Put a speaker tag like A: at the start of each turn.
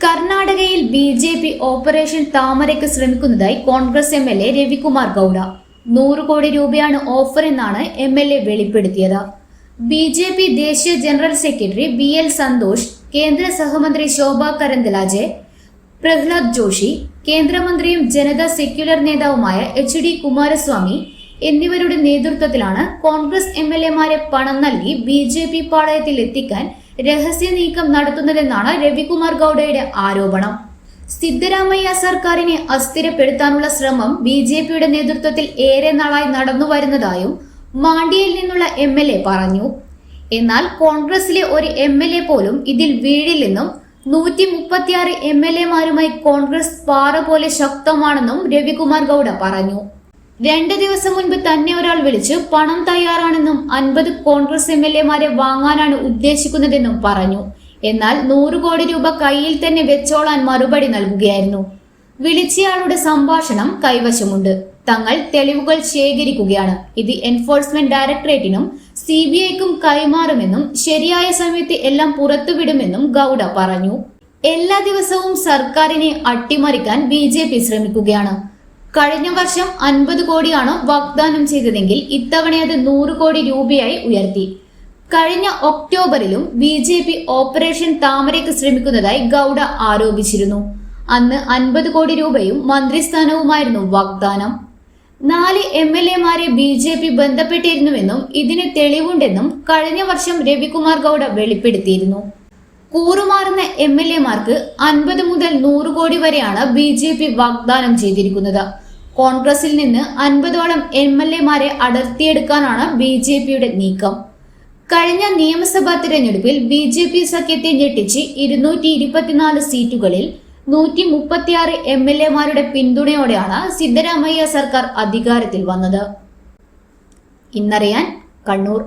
A: കർണാടകയിൽ B J P operation താമരയ്ക്ക് ശ്രമിക്കുന്നതായി Congress M L A Ravikumar Gowda. നൂറ് കോടി രൂപയാണ് ഓഫർ എന്നാണ് എം എൽ എ വെളിപ്പെടുത്തിയത്. ബി ജെ പി ദേശീയ general secretary B L Santhosh കേന്ദ്ര സഹമന്ത്രി ശോഭ കരന്തലാജെ പ്രഹ്ലാദ് ജോഷി കേന്ദ്രമന്ത്രിയും ജനതാ സെക്യുലർ നേതാവുമായ എച്ച് ഡി കുമാരസ്വാമി എന്നിവരുടെ നേതൃത്വത്തിലാണ് കോൺഗ്രസ് എം എൽ എമാരെ പണം നൽകി ബി ജെ പി പാളയത്തിൽ എത്തിക്കാൻ രഹസ്യ നീക്കം നടത്തുന്നതെന്നാണ് രവികുമാർ ഗൌഡയുടെ ആരോപണം. സിദ്ധരാമയ്യ സർക്കാരിനെ അസ്ഥിരപ്പെടുത്താനുള്ള ശ്രമം ബി ജെ പിയുടെ നേതൃത്വത്തിൽ ഏറെ നാളായി നടന്നു വരുന്നതായും മാണ്ഡ്യയിൽ നിന്നുള്ള എം എൽ എ പറഞ്ഞു. എന്നാൽ കോൺഗ്രസിലെ ഒരു എം എൽ എ പോലും ഇതിൽ വീഴില്ലെന്നും നൂറ്റി മുപ്പത്തിയാറ് എം എൽ എമാരുമായി കോൺഗ്രസ് പാറ പോലെ ശക്തമാണെന്നും രവികുമാർ ഗൌഡ പറഞ്ഞു. രണ്ട് ദിവസം മുൻപ് തന്നെ ഒരാൾ വിളിച്ച് പണം തയ്യാറാണെന്നും അൻപത് കോൺഗ്രസ് എം എൽ എമാരെ വാങ്ങാനാണ് ഉദ്ദേശിക്കുന്നതെന്നും പറഞ്ഞു. എന്നാൽ നൂറ് കോടി രൂപ കയ്യിൽ തന്നെ വെച്ചോളാൻ മറുപടി നൽകുകയായിരുന്നു. വിളിച്ചയാളുടെ സംഭാഷണം കൈവശമുണ്ട്. തങ്ങൾ തെളിവുകൾ ശേഖരിക്കുകയാണ്. ഇത് എൻഫോഴ്സ്മെന്റ് ഡയറക്ടറേറ്റിനും സി ബി ഐക്കും കൈമാറുമെന്നും ശരിയായ സമയത്ത് എല്ലാം പുറത്തുവിടുമെന്നും ഗൌഡ പറഞ്ഞു. എല്ലാ ദിവസവും സർക്കാരിനെ അട്ടിമറിക്കാൻ ബി ശ്രമിക്കുകയാണ്. കഴിഞ്ഞ വർഷം അൻപത് കോടിയാണ് വാഗ്ദാനം ചെയ്തതെങ്കിൽ ഇത്തവണയത് നൂറ് കോടി രൂപയായി ഉയർത്തി. കഴിഞ്ഞ ഒക്ടോബറിലും ബി ജെ പി ഓപ്പറേഷൻ താമരയ്ക്ക് ശ്രമിക്കുന്നതായി ഗൌഡ ആരോപിച്ചിരുന്നു. അന്ന് അൻപത് കോടി രൂപയും മന്ത്രിസ്ഥാനവുമായിരുന്നു വാഗ്ദാനം. നാല് എം എൽ എമാരെ ബി ജെ പി ബന്ധപ്പെട്ടിരുന്നുവെന്നും ഇതിന് തെളിവുണ്ടെന്നും കഴിഞ്ഞ വർഷം രവികുമാർ ഗൌഡ വെളിപ്പെടുത്തിയിരുന്നു. കൂറുമാറുന്ന എം എൽ എമാർക്ക് അൻപത് മുതൽ നൂറ് കോടി വരെയാണ് ബി ജെ പി വാഗ്ദാനം ചെയ്തിരിക്കുന്നത്. കോൺഗ്രസിൽ നിന്ന് അൻപതോളം എം എൽ എമാരെ അടർത്തിയെടുക്കാനാണ് ബി ജെ പിയുടെ നീക്കം. കഴിഞ്ഞ നിയമസഭാ തിരഞ്ഞെടുപ്പിൽ ബി ജെ പി സഖ്യത്തെ ഞെട്ടിച്ച് ഇരുന്നൂറ്റി ഇരുപത്തിനാല് സീറ്റുകളിൽ നൂറ്റി മുപ്പത്തിയാറ് എം എൽ എമാരുടെ പിന്തുണയോടെയാണ് സിദ്ധരാമയ്യ സർക്കാർ അധികാരത്തിൽ വന്നത്. ഇന്നറിയാൻ കണ്ണൂർ.